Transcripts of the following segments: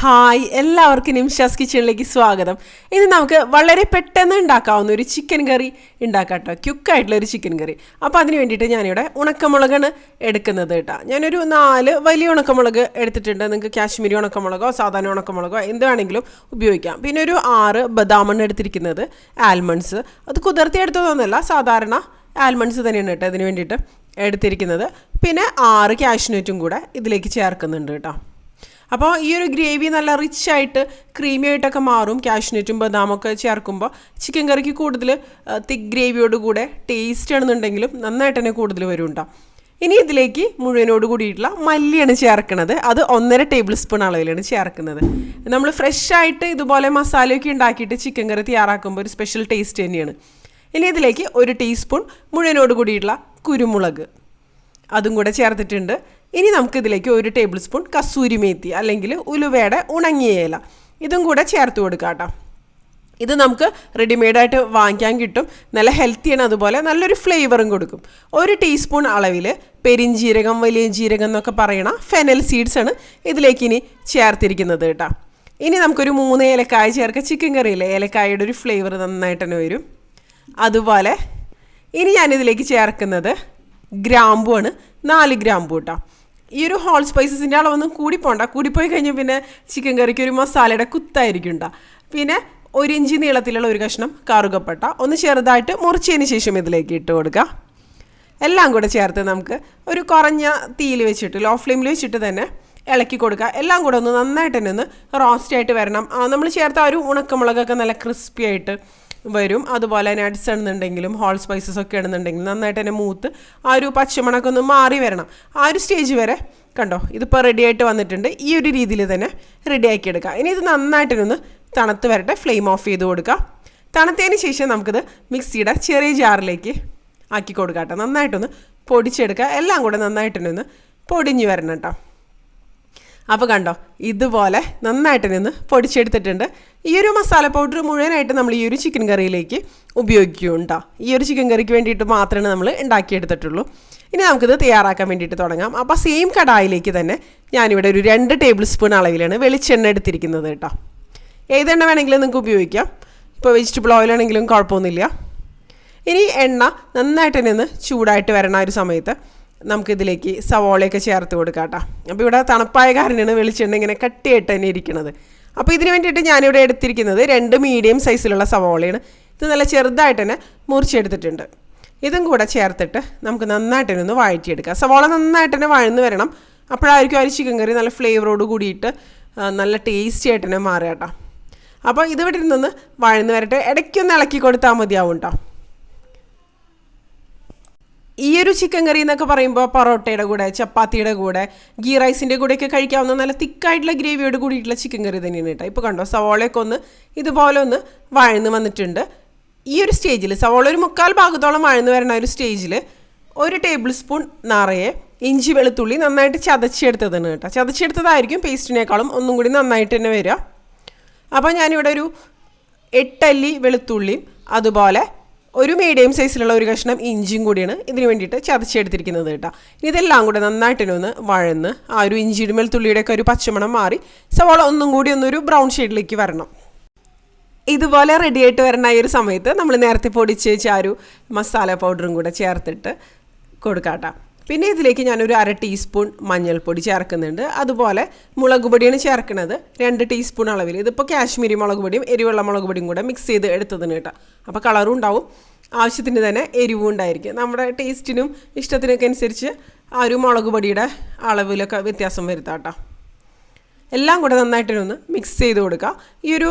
Hi എല്ലാവർക്കും നിംഷാസ് കിച്ചണിലേക്ക് സ്വാഗതം. ഇന്ന് നമുക്ക് വളരെ പെട്ടെന്ന് ഉണ്ടാക്കാവുന്ന ഒരു ചിക്കൻ കറി ഉണ്ടാക്കാം കേട്ടോ ക്യുക്കായിട്ടുള്ള ഒരു ചിക്കൻ കറി അപ്പോൾ അതിന് വേണ്ടിയിട്ട് ഞാനിവിടെ ഉണക്കമുളകാണ് എടുക്കുന്നത് കേട്ടോ. ഞാനൊരു നാല് വലിയ ഉണക്കമുളക് എടുത്തിട്ടുണ്ട്. നിങ്ങൾക്ക് കാശ്മീരി ഉണക്കമുളകോ സാധാരണ ഉണക്കമുളകോ എന്ത് വേണമെങ്കിലും ഉപയോഗിക്കാം. പിന്നെ ഒരു ആറ് ബദാമാണ് എടുത്തിരിക്കുന്നത് ആൽമണ്ട്സ്. അത് കുതിർത്തി എടുത്തതൊന്നുമല്ല സാധാരണ ആൽമണ്ട്സ് തന്നെയാണ് കേട്ടോ ഇതിന് വേണ്ടിയിട്ട് എടുത്തിരിക്കുന്നത്. പിന്നെ ആറ് കാഷ്നറ്റും കൂടെ ഇതിലേക്ക് ചേർക്കുന്നുണ്ട് കേട്ടോ. അപ്പോൾ ഈ ഒരു ഗ്രേവി നല്ല റിച്ച് ആയിട്ട് ക്രീമി ആയിട്ടൊക്കെ മാറും കാഷ്നറ്റും ബദാമൊക്കെ ചേർക്കുമ്പോൾ ചിക്കൻ കറിക്ക് കൂടുതൽ തിക്ക് ഗ്രേവിയോട് കൂടെ ടേസ്റ്റ് ആണെന്നുണ്ടെങ്കിലും നന്നായിട്ട് തന്നെ കൂടുതൽ വരും ഉണ്ടാവും ഇനി ഇതിലേക്ക് മുഴുവനോട് കൂടിയിട്ടുള്ള മല്ലിയാണ് ചേർക്കുന്നത് അത് ഒന്നര ടേബിൾ സ്പൂൺ അളവിലാണ് ചേർക്കുന്നത്. നമ്മൾ ഫ്രഷ് ആയിട്ട് ഇതുപോലെ മസാലയൊക്കെ ഉണ്ടാക്കിയിട്ട് ചിക്കൻ കറി തയ്യാറാക്കുമ്പോൾ ഒരു സ്പെഷ്യൽ ടേസ്റ്റ് തന്നെയാണ്. ഇനി ഇതിലേക്ക് ഒരു ടീസ്പൂൺ മുഴുവനോട് കൂടിയിട്ടുള്ള കുരുമുളക്. അതും കൂടെ ചേർത്തിട്ടുണ്ട്. ഇനി നമുക്കിതിലേക്ക് ഒരു ടേബിൾ സ്പൂൺ കസൂരി മേത്തി അല്ലെങ്കിൽ ഉലുവയുടെ ഉണങ്ങിയ ഇല. ഇതും കൂടെ ചേർത്ത് കൊടുക്കാം കേട്ടോ. ഇത് നമുക്ക് റെഡിമെയ്ഡായിട്ട് വാങ്ങിക്കാൻ കിട്ടും. നല്ല ഹെൽത്തിയാണ് അതുപോലെ നല്ലൊരു ഫ്ലേവറും കൊടുക്കും. ഒരു ടീസ്പൂൺ അളവിൽ പെരിഞ്ജീരകം വലിയ ജീരകം എന്നൊക്കെ പറയണ ഫെനൽ സീഡ്സ് ആണ് ഇതിലേക്ക് ഇനി ചേർത്തിരിക്കുന്നത് കേട്ടോ. ഇനി നമുക്കൊരു മൂന്ന് ഏലക്കായ ചേർക്കുക ചിക്കൻ കറിയിലെ ഏലക്കായയുടെ ഒരു ഫ്ലേവർ നന്നായിട്ട് തന്നെ വരും. അതുപോലെ ഇനി ഞാനിതിലേക്ക് ചേർക്കുന്നത് ഗ്രാമ്പു ആണ്. നാല് ഗ്രാമ്പു കേട്ടോ. ഈ ഒരു ഹോൾ സ്പൈസസിന്റെ അളവൊന്നും കൂടിപ്പോണ്ട. കൂടിപ്പോയി കഴിഞ്ഞാൽ പിന്നെ ചിക്കൻ കറിക്ക് ഒരു മസാലയുടെ കുത്തായിരിക്കും ഉണ്ടാ പിന്നെ ഒരു ഇഞ്ചി നീളത്തിലുള്ള ഒരു കഷ്ണം കറുകപ്പട്ട ഒന്ന് ചെറുതായിട്ട് മുറിച്ചതിന് ശേഷം ഇതിലേക്ക് ഇട്ട് കൊടുക്കുക എല്ലാം കൂടെ ചേർത്ത് നമുക്ക് ഒരു കുറഞ്ഞ തീയിൽ വെച്ചിട്ട് ലോ ഫ്ലെയിമിൽ വെച്ചിട്ട് തന്നെ ഇളക്കി കൊടുക്കുക എല്ലാം കൂടെ ഒന്ന് നന്നായിട്ട് തന്നെ ഒന്ന് റോസ്റ്റ് ആയിട്ട് വരണം. നമ്മൾ ചേർത്ത ആ ഒരു ഉണക്കമുളകൊക്കെ നല്ല ക്രിസ്പി ആയിട്ട് വരും. അതുപോലെ തന്നെ അഡ്സ് ആണെന്നുണ്ടെങ്കിലും ഹോൾ സ്പൈസസ് ഒക്കെ ആണെന്നുണ്ടെങ്കിലും നന്നായിട്ട് തന്നെ മൂത്ത് ആ ഒരു പച്ചമണൊക്കെ ഒന്ന് മാറി വരണം. ആ ഒരു സ്റ്റേജ് വരെ കണ്ടോ ഇതിപ്പോൾ റെഡി ആയിട്ട് വന്നിട്ടുണ്ട്. ഈ ഒരു രീതിയിൽ തന്നെ റെഡി ആക്കി എടുക്കുക ഇനി ഇത് നന്നായിട്ടൊന്ന് തണുത്ത് വരട്ടെ ഫ്ലെയിം ഓഫ് ചെയ്ത് കൊടുക്കുക തണുത്തതിന് ശേഷം നമുക്കിത് മിക്സിയുടെ ചെറിയ ജാറിലേക്ക് ആക്കി കൊടുക്കാം കേട്ടോ. നന്നായിട്ടൊന്ന് പൊടിച്ചെടുക്കുക. എല്ലാം കൂടെ നന്നായിട്ടൊന്ന് പൊടിഞ്ഞ് വരണം കേട്ടോ. അപ്പോൾ കണ്ടോ ഇതുപോലെ നന്നായിട്ട് നിന്ന് പൊടിച്ചെടുത്തിട്ടുണ്ട്. ഈ ഒരു മസാല പൗഡർ മുഴുവനായിട്ട് നമ്മൾ ഈ ഒരു ചിക്കൻ കറിയിലേക്ക് ഉപയോഗിക്കുന്നുണ്ടോ ഈ ഒരു ചിക്കൻ കറിക്ക് വേണ്ടിയിട്ട് മാത്രമേ നമ്മൾ ഉണ്ടാക്കിയെടുത്തിട്ടുള്ളൂ. ഇനി നമുക്കിത് തയ്യാറാക്കാൻ വേണ്ടിയിട്ട് തുടങ്ങാം. അപ്പോൾ സെയിം കടായിലേക്ക് തന്നെ ഞാനിവിടെ ഒരു രണ്ട് ടേബിൾ സ്പൂൺ അളവിലാണ് വെളിച്ചെണ്ണ എടുത്തിരിക്കുന്നത് കേട്ടോ. ഏതെണ്ണ വേണമെങ്കിലും നിങ്ങൾക്ക് ഉപയോഗിക്കാം. ഇപ്പോൾ വെജിറ്റബിൾ ഓയിലാണെങ്കിലും കുഴപ്പമൊന്നുമില്ല. ഇനി എണ്ണ നന്നായിട്ട് തന്നെ ഒന്ന് ചൂടായിട്ട് വരണ ഒരു സമയത്ത് നമുക്കിതിലേക്ക് സവോളയൊക്കെ ചേർത്ത് കൊടുക്കാം കേട്ടോ അപ്പോൾ ഇവിടെ തണുപ്പായ കാരണമാണ് വെളിച്ചെണ്ണ ഇങ്ങനെ കട്ടിയായിട്ട് തന്നെ ഇരിക്കുന്നത് അപ്പോൾ ഇതിന് വേണ്ടിയിട്ട് ഞാനിവിടെ എടുത്തിരിക്കുന്നത് രണ്ട് മീഡിയം സൈസിലുള്ള സവോളയാണ്. ഇത് നല്ല ചെറുതായിട്ട് തന്നെ മുറിച്ചെടുത്തിട്ടുണ്ട്. ഇതും കൂടെ ചേർത്തിട്ട് നമുക്ക് നന്നായിട്ട് തന്നെ ഒന്ന് വഴറ്റിയെടുക്കാം. സവോള നന്നായിട്ട് തന്നെ വഴന്ന് വരണം. അപ്പോഴായിരിക്കും ഒരു ചിക്കൻ കറി നല്ല ഫ്ലേവറോട് കൂടിയിട്ട് നല്ല ടേസ്റ്റി ആയിട്ട് തന്നെ മാറുക കേട്ടോ അപ്പോൾ ഇത് ഇവിടെ നിന്ന് വഴന്ന് വരട്ടെ. ഇടയ്ക്കൊന്ന് ഇളക്കി കൊടുത്താൽ മതിയാവും കേട്ടോ ഈ ഒരു ചിക്കൻ കറി എന്നൊക്കെ പറയുമ്പോൾ പൊറോട്ടയുടെ കൂടെ ചപ്പാത്തിയുടെ കൂടെ ഗീ റൈസിന്റെ കൂടെയൊക്കെ കഴിക്കാവുന്ന നല്ല തിക്കായിട്ടുള്ള ഗ്രേവിയോട് കൂടിയിട്ടുള്ള ചിക്കൻ കറി തന്നെയാണ് കേട്ടോ. ഇപ്പോൾ കണ്ടോ സവോളയൊക്കെ ഒന്ന് ഇതുപോലെ ഒന്ന് വഴന്ന് വന്നിട്ടുണ്ട്. ഈ ഒരു സ്റ്റേജിൽ സവോള ഒരു മുക്കാൽ ഭാഗത്തോളം വഴന്ന് വരുന്ന ഒരു സ്റ്റേജിൽ ഒരു ടേബിൾ സ്പൂൺ നിറയെ ഇഞ്ചി വെളുത്തുള്ളി നന്നായിട്ട് ചതച്ചെടുത്തതാണ് കേട്ടോ. ചതച്ചെടുത്തതായിരിക്കും പേസ്റ്റിനേക്കാളും ഒന്നും കൂടി നന്നായിട്ട് തന്നെ വരിക. അപ്പോൾ ഞാനിവിടെ ഒരു എട്ടല്ലി വെളുത്തുള്ളിയും അതുപോലെ ഒരു മീഡിയം സൈസിലുള്ള ഒരു കഷ്ണം ഇഞ്ചിയും കൂടിയാണ് ഇതിന് വേണ്ടിയിട്ട് ചതച്ചെടുത്തിരിക്കുന്നത് കേട്ടോ. ഇനി ഇതെല്ലാം കൂടെ നന്നായിട്ടൊന്ന് വഴന്ന് ആ ഒരു ഇഞ്ചിയുടെ മേൽ തുള്ളിയുടെയൊക്കെ ഒരു പച്ചമണം മാറി സവാള ഒന്നും കൂടി ഒന്നൊരു ബ്രൗൺ ഷെയ്ഡിലേക്ക് വരണം. ഇതുപോലെ റെഡി ആയിട്ട് വരുന്ന ഈ ഒരു സമയത്ത് നമ്മൾ നേരത്തെ പൊടിച്ച് ഒരു മസാല പൗഡറും കൂടെ ചേർത്തിട്ട് കൊടുക്കാട്ടോ പിന്നെ ഇതിലേക്ക് ഞാനൊരു അര ടീസ്പൂൺ മഞ്ഞൾപ്പൊടി ചേർക്കുന്നുണ്ട്. അതുപോലെ മുളക് പൊടിയാണ് ചേർക്കുന്നത്. രണ്ട് ടീസ്പൂൺ അളവിൽ. ഇതിപ്പോൾ കാശ്മീരി മുളക് പൊടിയും എരിവുള്ള മുളക് പൊടിയും കൂടെ മിക്സ് ചെയ്ത് എടുത്തതിന് കേട്ടോ. അപ്പോൾ കളറും ഉണ്ടാവും. ആവശ്യത്തിന് തന്നെ എരിവും ഉണ്ടായിരിക്കും. നമ്മുടെ ടേസ്റ്റിനും ഇഷ്ടത്തിനൊക്കെ അനുസരിച്ച് ആ ഒരു മുളക് പൊടിയുടെ അളവിലൊക്കെ വ്യത്യാസം വരുത്താം കേട്ടോ. എല്ലാം കൂടെ നന്നായിട്ടൊന്ന് മിക്സ് ചെയ്ത് കൊടുക്കുക ഈ ഒരു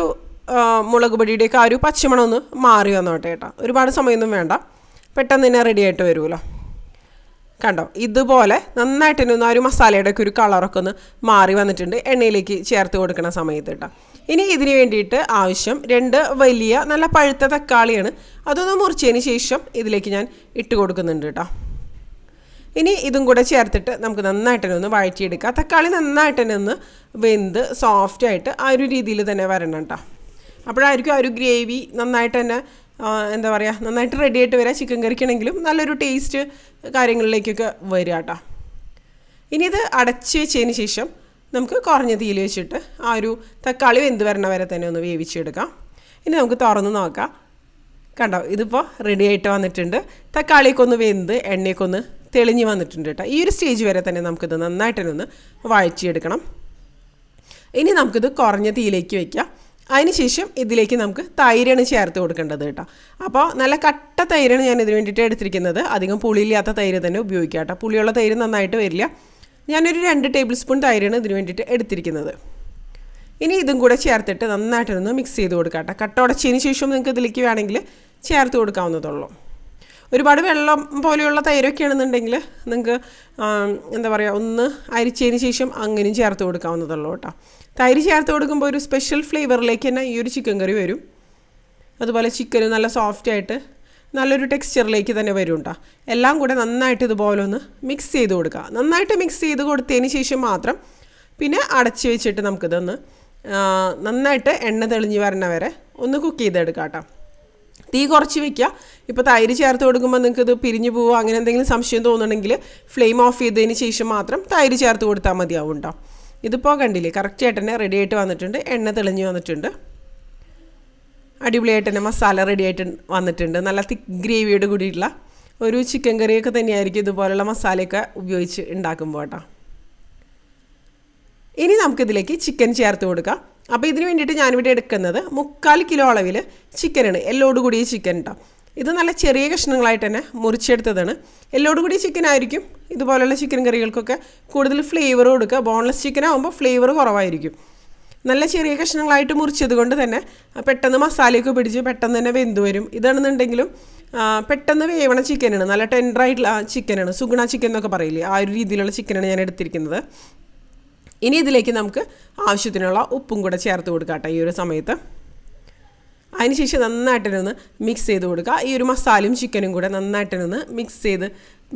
മുളക് പൊടിയുടെയൊക്കെ ആ ഒരു പച്ചമണം ഒന്ന് മാറി വന്നോട്ടെ കേട്ടോ. ഒരുപാട് സമയമൊന്നും വേണ്ട. പെട്ടെന്ന് തന്നെ റെഡി ആയിട്ട് വരുമല്ലോ കണ്ടോ? ഇതുപോലെ നന്നായിട്ട് തന്നെ ഒന്ന് ആ ഒരു മസാലയുടെ ഒക്കെ ഒരു കളറൊക്കെ ഒന്ന് മാറി വന്നിട്ടുണ്ട്. എണ്ണയിലേക്ക് ചേർത്ത് കൊടുക്കുന്ന സമയത്ത് കേട്ടോ ഇനി ഇതിന് വേണ്ടിയിട്ട് ആവശ്യം രണ്ട് വലിയ നല്ല പഴുത്ത തക്കാളിയാണ്. അതൊന്ന് മുറിച്ചതിന് ശേഷം ഇതിലേക്ക് ഞാൻ ഇട്ട് കൊടുക്കുന്നുണ്ട് കേട്ടോ ഇനി ഇതും കൂടെ ചേർത്തിട്ട് നമുക്ക് നന്നായിട്ട് തന്നെ ഒന്ന് വഴറ്റിയെടുക്കാം. തക്കാളി നന്നായിട്ട് തന്നെ ഒന്ന് വെന്ത് സോഫ്റ്റായിട്ട് ആ ഒരു രീതിയിൽ തന്നെ വരണം കേട്ടോ അപ്പോഴായിരിക്കും ആ ഒരു ഗ്രേവി നന്നായിട്ട് തന്നെ എന്താ പറയുക നന്നായിട്ട് റെഡി ആയിട്ട് വരിക ചിക്കൻ കറിക്കാണെങ്കിലും നല്ലൊരു ടേസ്റ്റ് കാര്യങ്ങളിലേക്കൊക്കെ വരിക കേട്ടോ ഇനി ഇത് അടച്ച് വെച്ചതിന് ശേഷം നമുക്ക് കുറഞ്ഞ തീയിൽ വെച്ചിട്ട് ആ ഒരു തക്കാളി വെന്ത് വരണ വരെ തന്നെ ഒന്ന് വേവിച്ചെടുക്കാം. ഇനി നമുക്ക് തുറന്ന് നോക്കാം. കണ്ടോ ഇതിപ്പോൾ റെഡി ആയിട്ട് വന്നിട്ടുണ്ട്. തക്കാളിയൊക്കെ ഒന്ന് വെന്ത് എണ്ണയൊക്കെ ഒന്ന് തെളിഞ്ഞ് വന്നിട്ടുണ്ട് കേട്ടോ ഈ ഒരു സ്റ്റേജ് വരെ തന്നെ നമുക്കിത് നന്നായിട്ട് തന്നെ ഒന്ന് വഴറ്റിയെടുക്കണം. ഇനി നമുക്കിത് കുറഞ്ഞ തീയിലേക്ക് വെക്കാം. അതിനുശേഷം ഇതിലേക്ക് നമുക്ക് തൈരാണ് ചേർത്ത് കൊടുക്കേണ്ടത് കേട്ടോ. അപ്പോൾ നല്ല കട്ട തൈരാണ് ഞാൻ ഇതിന് വേണ്ടിയിട്ട് എടുത്തിരിക്കുന്നത്. അധികം പുളിയില്ലാത്ത തൈര് തന്നെ ഉപയോഗിക്കാം കേട്ടോ. പുളിയുള്ള തൈര് നന്നായിട്ട് വരില്ല. ഞാനൊരു രണ്ട് ടേബിൾ സ്പൂൺ തൈരാണ് ഇതിന് വേണ്ടിയിട്ട് എടുത്തിരിക്കുന്നത്. ഇനി ഇതും കൂടെ ചേർത്തിട്ട് നന്നായിട്ടൊന്ന് മിക്സ് ചെയ്ത് കൊടുക്കാം കേട്ടോ. കട്ട ഉടച്ചതിന് ശേഷം നിങ്ങൾക്ക് ഇതിലേക്ക് വേണമെങ്കിൽ ചേർത്ത് കൊടുക്കാവുന്നതുള്ളൂ ഒരുപാട് വെള്ളം പോലെയുള്ള തൈരൊക്കെ ആണെന്നുണ്ടെങ്കിൽ നിങ്ങൾക്ക് എന്താ പറയുക ഒന്ന് അരിച്ചതിന് ശേഷം അങ്ങനെയും ചേർത്ത് കൊടുക്കാവുന്നതുള്ളൂ കേട്ടോ. തൈര് ചേർത്ത് കൊടുക്കുമ്പോൾ ഒരു സ്പെഷ്യൽ ഫ്ലേവറിലേക്ക് തന്നെ ഈ ഒരു ചിക്കൻ കറി വരും. അതുപോലെ ചിക്കൻ നല്ല സോഫ്റ്റ് ആയിട്ട് നല്ലൊരു ടെക്സ്ചറിലേക്ക് തന്നെ വരും കേട്ടോ. എല്ലാം കൂടെ നന്നായിട്ട് ഇതുപോലെ ഒന്ന് മിക്സ് ചെയ്ത് കൊടുക്കുക. നന്നായിട്ട് മിക്സ് ചെയ്ത് കൊടുത്തതിന് ശേഷം മാത്രം പിന്നെ അടച്ച് വെച്ചിട്ട് നമുക്കിതൊന്ന് നന്നായിട്ട് എണ്ണ തെളിഞ്ഞ് വരണ വരെ ഒന്ന് കുക്ക് ചെയ്തെടുക്കാം കേട്ടോ. തീ കുറച്ച് വെക്കുക. ഇപ്പോൾ തൈര് ചേർത്ത് കൊടുക്കുമ്പോൾ നിങ്ങൾക്ക് ഇത് പിരിഞ്ഞു പോവുക അങ്ങനെ എന്തെങ്കിലും സംശയം തോന്നുന്നുണ്ടെങ്കിൽ ഫ്ലെയിം ഓഫ് ചെയ്തതിന് ശേഷം മാത്രം തൈര് ചേർത്ത് കൊടുത്താൽ മതിയാവും കേട്ടോ ഇതിപ്പോൾ കണ്ടില്ലേ കറക്റ്റായിട്ട് തന്നെ റെഡി ആയിട്ട് വന്നിട്ടുണ്ട്. എണ്ണ തെളിഞ്ഞ് വന്നിട്ടുണ്ട്. അടിപൊളിയായിട്ട് തന്നെ മസാല റെഡി ആയിട്ട് വന്നിട്ടുണ്ട്. നല്ല തിക്ക് ഗ്രേവിയോട് കൂടിയിട്ടുള്ള ഒരു ചിക്കൻ കറിയൊക്കെ തന്നെയായിരിക്കും ഇതുപോലുള്ള മസാലയൊക്കെ ഉപയോഗിച്ച് ഉണ്ടാക്കുമ്പോൾ കേട്ടോ ഇനി നമുക്കിതിലേക്ക് ചിക്കൻ ചേർത്ത് കൊടുക്കാം. അപ്പോൾ ഇതിന് വേണ്ടിയിട്ട് ഞാനിവിടെ എടുക്കുന്നത് മുക്കാൽ കിലോ അളവിൽ ചിക്കനാണ്. എല്ലോട് കൂടിയ ചിക്കൻ കേട്ടോ ഇത് നല്ല ചെറിയ കഷ്ണങ്ങളായിട്ട് തന്നെ മുറിച്ചെടുത്തതാണ്. എല്ലോട് കൂടിയ ചിക്കൻ ആയിരിക്കും. ഇതുപോലെയുള്ള ചിക്കൻ കറികൾക്കൊക്കെ കൂടുതൽ ഫ്ലേവർ കൊടുക്കുക. ബോൺലെസ് ചിക്കൻ ആകുമ്പോൾ ഫ്ലേവർ കുറവായിരിക്കും. നല്ല ചെറിയ കഷ്ണങ്ങളായിട്ട് മുറിച്ചത് കൊണ്ട് തന്നെ പെട്ടെന്ന് മസാലയൊക്കെ പിടിച്ച് പെട്ടെന്ന് തന്നെ വെന്ത് വരും. ഇതാണെന്നുണ്ടെങ്കിലും പെട്ടെന്ന് വേവണ ചിക്കനാണ്. നല്ല ടെൻഡറായിട്ടുള്ള ചിക്കനാണ്. സുഗുണ ചിക്കൻ എന്നൊക്കെ പറയില്ലേ? ആ ഒരു രീതിയിലുള്ള ചിക്കനാണ് ഞാൻ എടുത്തിരിക്കുന്നത്. ഇനി ഇതിലേക്ക് നമുക്ക് ആവശ്യത്തിനുള്ള ഉപ്പും കൂടെ ചേർത്ത് കൊടുക്കാം ഈ ഒരു സമയത്ത്. അതിനുശേഷം നന്നായിട്ടൊന്ന് മിക്സ് ചെയ്ത് കൊടുക്കുക. ഈ ഒരു മസാലയും ചിക്കനും കൂടെ നന്നായിട്ടൊന്ന് മിക്സ് ചെയ്ത്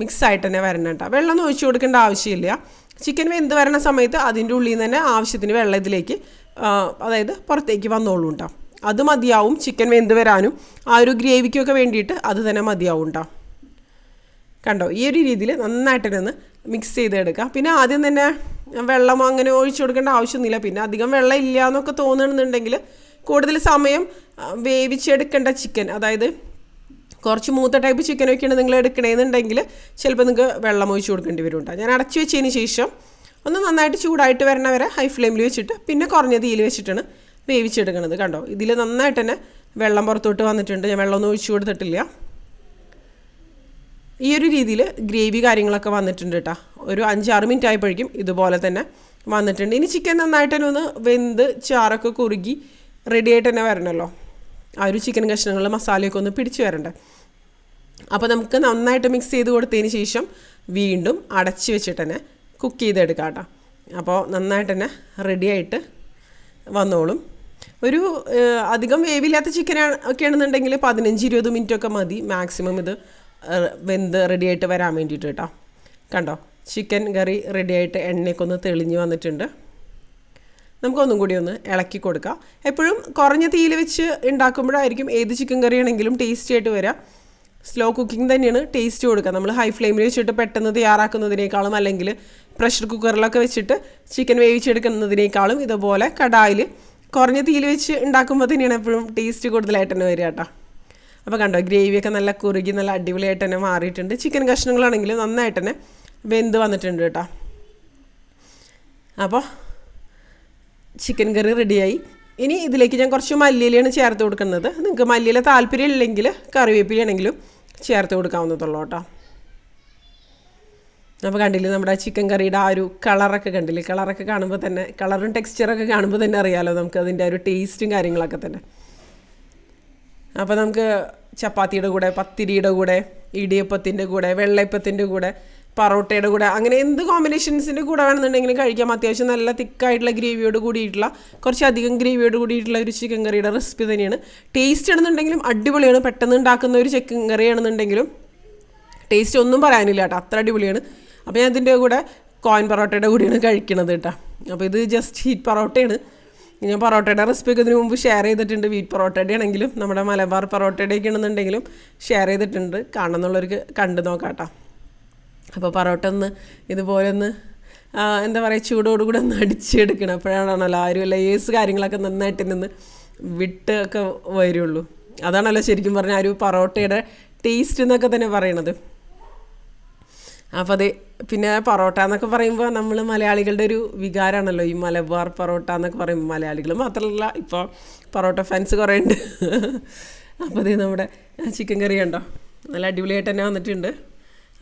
മിക്സ് ആയിട്ട് തന്നെ വരണം കേട്ടോ. വെള്ളം ഒഴിച്ചു കൊടുക്കേണ്ട ആവശ്യമില്ല. ചിക്കൻ വെന്ത് വരണ സമയത്ത് അതിന്റെ ഉള്ളിൽ നിന്ന് തന്നെ ആവശ്യത്തിന് വെള്ളം ഇതിലേക്ക് അതായത് പുറത്തേക്ക് വന്നോളൂ കേട്ടോ. അത് മതിയാവും. ചിക്കൻ വെന്ത് വരാനും ആ ഒരു ഗ്രേവിക്കൊക്കെ വേണ്ടിയിട്ട് അത് തന്നെ മതിയാവും കേട്ടോ. കണ്ടോ? ഈ ഒരു രീതിയിൽ നന്നായിട്ടൊന്ന് മിക്സ് ചെയ്തെടുക്കുക. പിന്നെ ആദ്യം തന്നെ വെള്ളം അങ്ങനെ ഒഴിച്ചു കൊടുക്കേണ്ട ആവശ്യമൊന്നുമില്ല. പിന്നെ അധികം വെള്ളം ഇല്ല എന്നൊക്കെ തോന്നുന്നുണ്ടെങ്കിൽ കൂടുതൽ സമയം വേവിച്ചെടുക്കേണ്ട ചിക്കൻ അതായത് കുറച്ച് മൂത്ത ടൈപ്പ് ചിക്കനൊക്കെയാണ് നിങ്ങൾ എടുക്കണേന്നുണ്ടെങ്കിൽ ചിലപ്പോൾ നിങ്ങൾക്ക് വെള്ളം ഒഴിച്ചു കൊടുക്കേണ്ടി വരും ഞാൻ അടച്ചു വെച്ചതിന് ശേഷം ഒന്ന് നന്നായിട്ട് ചൂടായിട്ട് വരണ വരെ ഹൈ ഫ്ലെയിമിൽ വെച്ചിട്ട് പിന്നെ കുറഞ്ഞ തീയിൽ വെച്ചിട്ടാണ് വേവിച്ചെടുക്കണത് കണ്ടോ? ഇതിൽ നന്നായിട്ട് തന്നെ വെള്ളം പുറത്തോട്ട് വന്നിട്ടുണ്ട്. ഞാൻ വെള്ളമൊന്നും ഒഴിച്ചു കൊടുത്തിട്ടില്ല. ഈ ഒരു രീതിയിൽ ഗ്രേവി കാര്യങ്ങളൊക്കെ വന്നിട്ടുണ്ട് കേട്ടോ ഒരു അഞ്ചാറ് മിനിറ്റ് ആയപ്പോഴേക്കും ഇതുപോലെ തന്നെ വന്നിട്ടുണ്ട്. ഇനി ചിക്കൻ നന്നായിട്ട് തന്നെ ഒന്ന് വെന്ത് ചാറൊക്കെ കുറുകി റെഡി ആയിട്ട് തന്നെ വരണമല്ലോ ആ ഒരു ചിക്കൻ കഷ്ണങ്ങൾ മസാലയൊക്കെ ഒന്ന് പിടിച്ച് വരണ്ടേ. അപ്പോൾ നമുക്ക് നന്നായിട്ട് മിക്സ് ചെയ്ത് കൊടുത്തതിന് ശേഷം വീണ്ടും അടച്ചു വെച്ചിട്ട് തന്നെ കുക്ക് ചെയ്തെടുക്കാം കേട്ടോ അപ്പോൾ നന്നായിട്ട് തന്നെ റെഡിയായിട്ട് വന്നോളും. ഒരു അധികം വേവില്ലാത്ത ചിക്കൻ ഒക്കെ ആണെന്നുണ്ടെങ്കിൽ പതിനഞ്ച് ഇരുപത് മിനിറ്റൊക്കെ മതി. മാക്സിമം ഇത് വെന്ത് റെഡിയായിട്ട് വരാൻ വേണ്ടിയിട്ട് കേട്ടോ. കണ്ടോ? ചിക്കൻ കറി റെഡിയായിട്ട് എണ്ണയൊക്കെ ഒന്ന് തെളിഞ്ഞ് വന്നിട്ടുണ്ട്. നമുക്കൊന്നും കൂടി ഒന്ന് ഇളക്കി കൊടുക്കാം. എപ്പോഴും കുറഞ്ഞ തീയിൽ വെച്ച് ഉണ്ടാക്കുമ്പോഴായിരിക്കും ഏത് ചിക്കൻ കറി ആണെങ്കിലും ടേസ്റ്റി ആയിട്ട് വരാം. സ്ലോ കുക്കിംഗ് തന്നെയാണ് ടേസ്റ്റ് കൊടുക്കുക. നമ്മൾ ഹൈ ഫ്ലെയിമിൽ വെച്ചിട്ട് പെട്ടെന്ന് തയ്യാറാക്കുന്നതിനേക്കാളും അല്ലെങ്കിൽ പ്രഷർ കുക്കറിലൊക്കെ വെച്ചിട്ട് ചിക്കൻ വേവിച്ചെടുക്കുന്നതിനേക്കാളും ഇതുപോലെ കടായിൽ കുറഞ്ഞ തീയിൽ വെച്ച് ഉണ്ടാക്കുമ്പോൾ തന്നെയാണ് എപ്പോഴും ടേസ്റ്റ് കൂടുതലായിട്ട് തന്നെ വരിക കേട്ടോ. അപ്പോൾ കണ്ടോ ഗ്രേവിയൊക്കെ നല്ല കുറുകി നല്ല അടിപൊളിയായിട്ട് തന്നെ മാറിയിട്ടുണ്ട്. ചിക്കൻ കഷ്ണങ്ങളാണെങ്കിൽ നന്നായിട്ട് തന്നെ വെന്ത് വന്നിട്ടുണ്ട് കേട്ടോ. അപ്പോൾ ചിക്കൻ കറി റെഡിയായി ഇനി ഇതിലേക്ക് ഞാൻ കുറച്ച് മല്ലിയിലാണ് ചേർത്ത് കൊടുക്കുന്നത്. നിങ്ങൾക്ക് മല്ലിയില താല്പര്യം ഇല്ലെങ്കിൽ കറിവേപ്പിലാണെങ്കിലും ചേർത്ത് കൊടുക്കാവുന്നതുള്ളൂ കേട്ടോ. അപ്പോൾ കണ്ടില്ലേ നമ്മുടെ ചിക്കൻ കറിയുടെ ആ ഒരു കളറൊക്കെ കണ്ടില്ലേ? കളറൊക്കെ കാണുമ്പോൾ തന്നെ കളറും ടെക്സ്ചറൊക്കെ കാണുമ്പോൾ തന്നെ അറിയാമല്ലോ നമുക്ക് അതിന്റെ ഒരു ടേസ്റ്റും കാര്യങ്ങളൊക്കെ തന്നെ. അപ്പോൾ നമുക്ക് ചപ്പാത്തിയുടെ കൂടെ പത്തിരിയുടെ കൂടെ ഇടിയപ്പത്തിന്റെ കൂടെ വെള്ളയപ്പത്തിന്റെ കൂടെ പറോട്ടയുടെ കൂടെ അങ്ങനെ എന്ത് കോമ്പിനേഷൻസിന്റെ കൂടെ വേണമെന്നുണ്ടെങ്കിലും കഴിക്കാം. അത്യാവശ്യം നല്ല തിക്കായിട്ടുള്ള ഗ്രേവിയോട് കൂടിയിട്ടുള്ള കുറച്ചധികം ഗ്രേവിയോട് കൂടിയിട്ടുള്ള ഒരു ചിക്കൻ കറിയുടെ റെസിപ്പി തന്നെയാണ്. ടേസ്റ്റ് ആണെന്നുണ്ടെങ്കിലും അടിപൊളിയാണ്. പെട്ടെന്ന് ഉണ്ടാക്കുന്ന ഒരു ചിക്കൻ കറി ആണെന്നുണ്ടെങ്കിലും ടേസ്റ്റ് ഒന്നും പറയാനില്ല കേട്ടോ. അത്ര അടിപൊളിയാണ്. അപ്പോൾ ഞാൻ ഇതിന്റെ കൂടെ കോയിൻ പൊറോട്ടയുടെ കൂടിയാണ് കഴിക്കണത് കേട്ടോ. അപ്പോൾ ഇത് ജസ്റ്റ് ഹീറ്റ് പൊറോട്ടയാണ്. ഞാൻ പൊറോട്ടയുടെ റെസിപ്പി ഒക്കെ ഇതിനു മുമ്പ് ഷെയർ ചെയ്തിട്ടുണ്ട്. വീറ്റ് പൊറോട്ടയുടെ ആണെങ്കിലും നമ്മുടെ മലബാർ പൊറോട്ടയുടെ ഒക്കെ ആണെന്നുണ്ടെങ്കിലും ഷെയർ ചെയ്തിട്ടുണ്ട് കാണുന്നുള്ളവർക്ക് കണ്ടു നോക്കാട്ടോ. അപ്പോൾ പൊറോട്ട ഒന്ന് ഇതുപോലെ ഒന്ന് എന്താ പറയുക ചൂടോടുകൂടെ ഒന്ന് അടിച്ചെടുക്കണം. അപ്പോഴാണല്ലോ ആരും ഒരു ലേയേഴ്സ് കാര്യങ്ങളൊക്കെ നന്നായിട്ട് നിന്ന് വിട്ട് ഒക്കെ വരുള്ളൂ. അതാണല്ലോ ശരിക്കും പറഞ്ഞാൽ ആ ഒരു പൊറോട്ടയുടെ ടേസ്റ്റ് എന്നൊക്കെ തന്നെ പറയണത്. അപ്പോൾ അത് പിന്നെ പൊറോട്ട എന്നൊക്കെ പറയുമ്പോൾ നമ്മൾ മലയാളികളുടെ ഒരു വികാരമാണല്ലോ ഈ മലബാർ പൊറോട്ട എന്നൊക്കെ പറയുമ്പോൾ മലയാളികൾ മാത്രമല്ല ഇപ്പോൾ പൊറോട്ട ഫാൻസ് കുറേ ഉണ്ട്. അപ്പോൾ അത് നമ്മുടെ ചിക്കൻ കറി കണ്ടോ? നല്ല അടിപൊളിയായിട്ട് തന്നെ വന്നിട്ടുണ്ട്.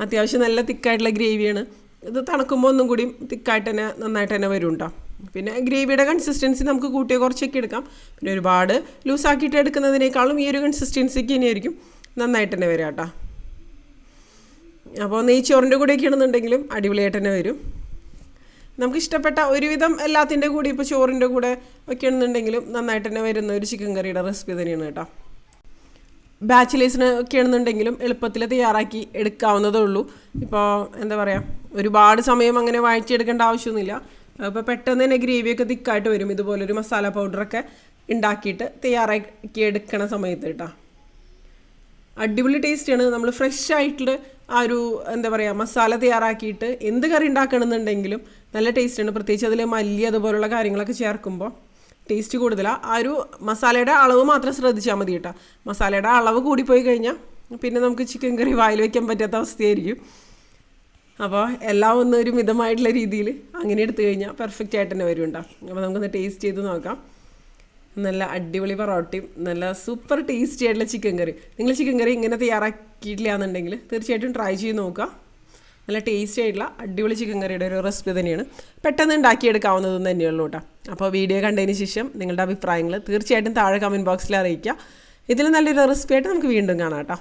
അത്യാവശ്യം നല്ല തിക്കായിട്ടുള്ള ഗ്രേവിയാണ്. ഇത് തണുക്കുമ്പോൾ ഒന്നും കൂടി തിക്കായിട്ട് തന്നെ നന്നായിട്ട് തന്നെ വരും കേട്ടോ പിന്നെ ഗ്രേവിയുടെ കൺസിസ്റ്റൻസി നമുക്ക് കൂട്ടിയ കുറച്ചൊക്കെ എടുക്കാം. പിന്നെ ഒരുപാട് ലൂസാക്കിയിട്ട് എടുക്കുന്നതിനേക്കാളും ഈ ഒരു കൺസിസ്റ്റൻസിക്ക് തന്നെയായിരിക്കും നന്നായിട്ട് തന്നെ വരാം കേട്ടോ അപ്പോൾ നെയ്ച്ചോറിന്റെ കൂടെയൊക്കെ ആണെന്നുണ്ടെങ്കിലും അടിപൊളിയായിട്ട് തന്നെ വരും. നമുക്ക് ഇഷ്ടപ്പെട്ട ഒരുവിധം എല്ലാത്തിന്റെ കൂടെ ഇപ്പോൾ ചോറിന്റെ കൂടെ ഒക്കെ ആണെന്നുണ്ടെങ്കിലും നന്നായിട്ട് തന്നെ വരുന്ന ഒരു ചിക്കൻ കറിയുടെ റെസിപ്പി തന്നെയാണ് കേട്ടോ. ബാച്ചിലേഴ്സിന് ഒക്കെ എളുപ്പത്തിൽ തയ്യാറാക്കി എടുക്കാവുന്നതേ ഉള്ളൂ. ഇപ്പോൾ എന്താ പറയുക ഒരുപാട് സമയം അങ്ങനെ വാഴ്ചയെടുക്കേണ്ട ആവശ്യമൊന്നുമില്ല. അപ്പോൾ പെട്ടെന്ന് തന്നെ ഗ്രേവിയൊക്കെ തിക്കായിട്ട് വരും. ഇതുപോലൊരു മസാല പൗഡറൊക്കെ ഉണ്ടാക്കിയിട്ട് തയ്യാറാക്കി എടുക്കണ സമയത്ത് കേട്ടോ. അടിപൊളി ടേസ്റ്റാണ് നമ്മൾ ഫ്രഷ് ആയിട്ടുള്ള ആ ഒരു എന്താ പറയുക മസാല തയ്യാറാക്കിയിട്ട് എന്ത് കറി ഉണ്ടാക്കണമെന്നുണ്ടെങ്കിലും നല്ല ടേസ്റ്റാണ് പ്രത്യേകിച്ച് അതിൽ മല്ലി അതുപോലുള്ള കാര്യങ്ങളൊക്കെ ചേർക്കുമ്പോൾ ടേസ്റ്റ് കൂടുതലാണ് ആ ഒരു മസാലയുടെ അളവ് മാത്രം ശ്രദ്ധിച്ചാൽ മതി കേട്ടോ. മസാലയുടെ അളവ് കൂടിപ്പോയി കഴിഞ്ഞാൽ പിന്നെ നമുക്ക് ചിക്കൻ കറി വായിൽ വയ്ക്കാൻ പറ്റാത്ത അവസ്ഥയായിരിക്കും. അപ്പോൾ എല്ലാം ഒന്ന് ഒരു മിതമായിട്ടുള്ള രീതിയിൽ അങ്ങനെ എടുത്തു കഴിഞ്ഞാൽ പെർഫെക്റ്റ് ആയിട്ട് തന്നെ വരും കേട്ടോ. അപ്പോൾ നമുക്കൊന്ന് ടേസ്റ്റ് ചെയ്ത് നോക്കാം. നല്ല അടിപൊളി പൊറോട്ടയും നല്ല സൂപ്പർ ടേസ്റ്റി ആയിട്ടുള്ള ചിക്കൻ കറി നിങ്ങൾ ചിക്കൻ കറി ഇങ്ങനെ തയ്യാറാക്കിയിട്ടില്ല എന്നുണ്ടെങ്കിൽ തീർച്ചയായിട്ടും ട്രൈ ചെയ്ത് നോക്കുക. നല്ല ടേസ്റ്റി ആയിട്ടുള്ള അടിപൊളി ചിക്കൻ കറിയുടെ ഒരു റെസിപ്പി തന്നെയാണ്. പെട്ടെന്ന് ഉണ്ടാക്കിയെടുക്കാവുന്നതും തന്നെയുള്ളൂ കേട്ടോ അപ്പോൾ വീഡിയോ കണ്ടതിന് ശേഷം നിങ്ങളുടെ അഭിപ്രായങ്ങൾ തീർച്ചയായിട്ടും താഴെ കമന്റ് ബോക്സിൽ അറിയിക്കുക. ഇതിൽ നല്ലൊരു റെസിപ്പി ആയിട്ട് നമുക്ക് വീണ്ടും കാണാം കേട്ടോ